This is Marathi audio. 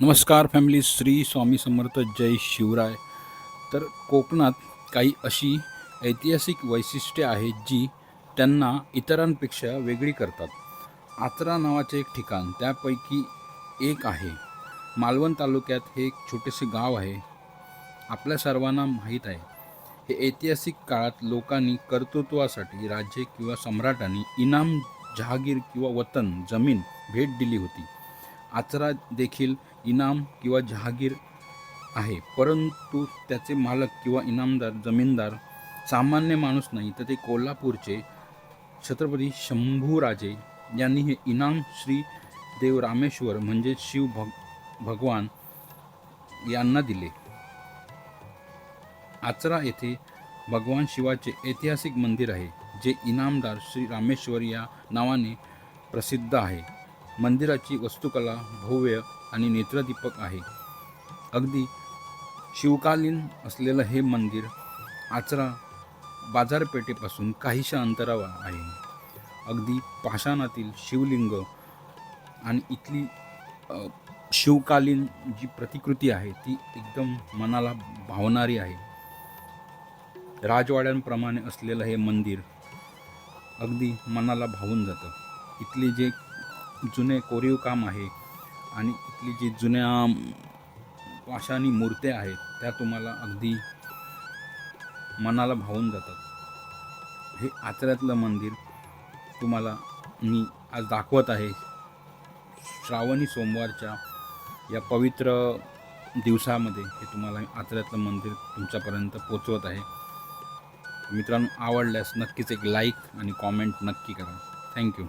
नमस्कार फॅमिली श्री स्वामी समर्थ जय शिवराय. तर कोकणात काही अशी ऐतिहासिक वैशिष्ट्ये आहेत जी त्यांना इतरांपेक्षा वेगळी करतात. आचरा नावाचे एक ठिकाण त्यापैकी एक आहे. मालवण तालुक्यात हे एक छोटेसे गाव आहे. आपल्या सर्वांना माहीत आहे. हे ऐतिहासिक काळात लोकांनी कर्तृत्वासाठी राज्य किंवा सम्राटांनी इनाम जहागीर किंवा वतन जमीन भेट दिली होती. आचरा देखील इनाम किंवा जहागीर आहे. परंतु त्याचे मालक किंवा इनामदार जमीनदार सामान्य माणूस नाही. तर ते कोल्हापूरचे छत्रपती शंभूराजे यांनी हे इनाम श्री देव रामेश्वर म्हणजे शिव भग भगवान यांना दिले. आचरा येथे भगवान शिवाचे ऐतिहासिक मंदिर आहे जे इनामदार श्री रामेश्वर या नावाने प्रसिद्ध आहे. मंदिराची वस्तुकला भव्य आणि नेत्रदीपक आहे. अगदी शिवकालीन असलेलं हे मंदिर आचरा बाजारपेठेपासून काहीशा अंतरावर आहे. अगदी पाषाणातील शिवलिंग आणि इथली शिवकालीन जी प्रतिकृती आहे ती एकदम मनाला भावणारी आहे. राजवाड्यांप्रमाणे असलेलं हे मंदिर अगदी मनाला भावून जातं. इथले जे जुने कोरीव काम आहे आणि इथली जी जुन्या पाषाणी मूर्त्या आहेत त्या तुम्हाला अगदी मनाला भावून जातात. हे आचऱ्यातलं मंदिर तुम्हाला मी आज दाखवत आहे. श्रावणी सोमवारच्या या पवित्र दिवसामध्ये हे तुम्हाला आचऱ्यातलं मंदिर तुमच्यापर्यंत पोचवत आहे. मित्रांनो आवडल्यास नक्कीच एक लाईक आणि कॉमेंट नक्की करा. थँक्यू